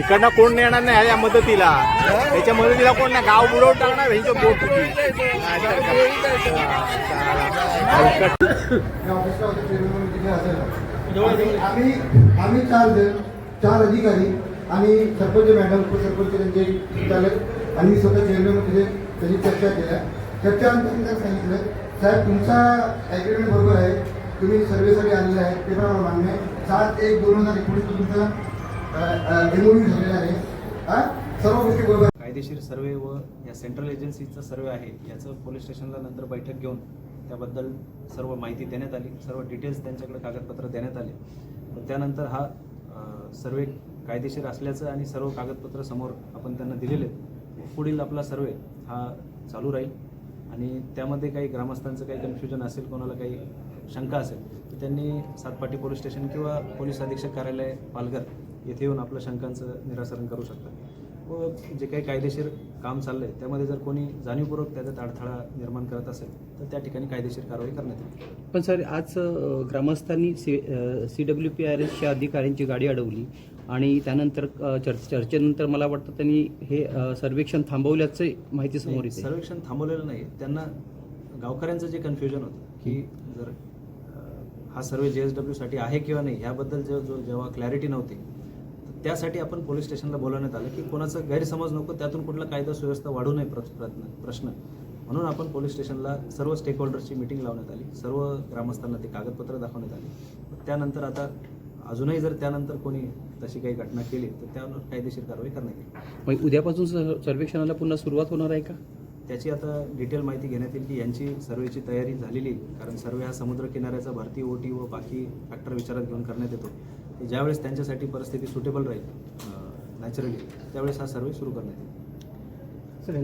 इकडनं कोण येणार नाही या मदतीला. त्याच्या मदतीला कोण नाही? गाव बुडवून टाकणार ह्यांच्या बोट या आम्ही आम्ही चार जण चार अधिकारी आणि सरपंच मॅडम उपसरपंच त्यांचे चालक आणि स्वतः चेअरमॅन तिथे त्याची चर्चा केल्या. चर्चेनंतर त्यांना सांगितलं साहेब तुमचा ॲग्रीमेंट बरोबर आहे. तुम्ही सर्वेसाठी आलेला आहे ते पण मान्य आहे. सात एक दोन हजार एकोणीस तुमचा झालेला आहे. सर्व गोष्टी बरोबर. कायदेशीर सर्वे व या सेंट्रल एजन्सीचा सर्वे आहे. याचं पोलीस स्टेशनला नंतर बैठक घेऊन त्याबद्दल सर्व माहिती देण्यात आली. सर्व डिटेल्स त्यांच्याकडे कागदपत्र देण्यात आले. त्यानंतर हा सर्वे कायदेशीर असल्याचं आणि सर्व कागदपत्र समोर आपण त्यांना दिलेले पुढील आपला सर्वे हा चालू राहील. आणि त्यामध्ये काही ग्रामस्थांचं काही कन्फ्युजन असेल कोणाला काही शंका असेल तर त्यांनी सातपाटी पोलीस स्टेशन किंवा पोलीस अधीक्षक कार्यालय पालघर येथे येऊन आपल्या शंकांचं निराकरण करू शकतात. व जे काही कायदेशीर काम चाललं आहे त्यामध्ये जर कोणी जाणीवपूर्वक त्याच्यात अडथळा निर्माण करत असेल तर त्या ठिकाणी कायदेशीर कारवाई करण्यात येईल. पण सर आज ग्रामस्थांनी C C W P R एसच्या अधिकाऱ्यांची गाडी अडवली आणि त्यानंतर अ, चर् चर्चेनंतर मला वाटतं त्यांनी हे सर्वेक्षण थांबवल्याचं माहिती समोर येते. सर्वेक्षण थांबवलेलं नाही. त्यांना गावकऱ्यांचं जे कन्फ्युजन होतं की जर हा सर्वे जे एस डब्ल्यूसाठी आहे किंवा नाही याबद्दल जो जो जेव्हा क्लॅरिटी नव्हती त्यासाठी आपण पोलीस स्टेशनला बोलवण्यात आलं की कोणाचा गैरसमज नको त्यातून कुठला कायदा सुव्यवस्था वाढू नये प्र- प्रयत्न प्रश्न. म्हणून आपण पोलीस स्टेशनला सर्व स्टेक होल्डर्सची मिटिंग लावण्यात आली. सर्व ग्रामस्थांना ते कागदपत्र दाखवण्यात आली. त्यानंतर आता अजूनही जर त्यानंतर कोणी तशी काही घटना केली तर त्यावर कायदेशीर कारवाई करण्यात येईल. मग उद्यापासून सर्वेक्षणाला पुन्हा सुरुवात होणार आहे का? त्याची आता डिटेल माहिती घेण्यात येईल की यांची सर्वेची तयारी झालेली आहे. कारण सर्वे हा समुद्र किनाऱ्याचा भरती ओटी व बाकी फॅक्टर विचारात घेऊन करण्यात येतो. ज्यावेळेस त्यांच्यासाठी परिस्थिती सुटेबल राहील नॅचरली त्यावेळेस हा सर्वे सुरू करण्यात येईल. सर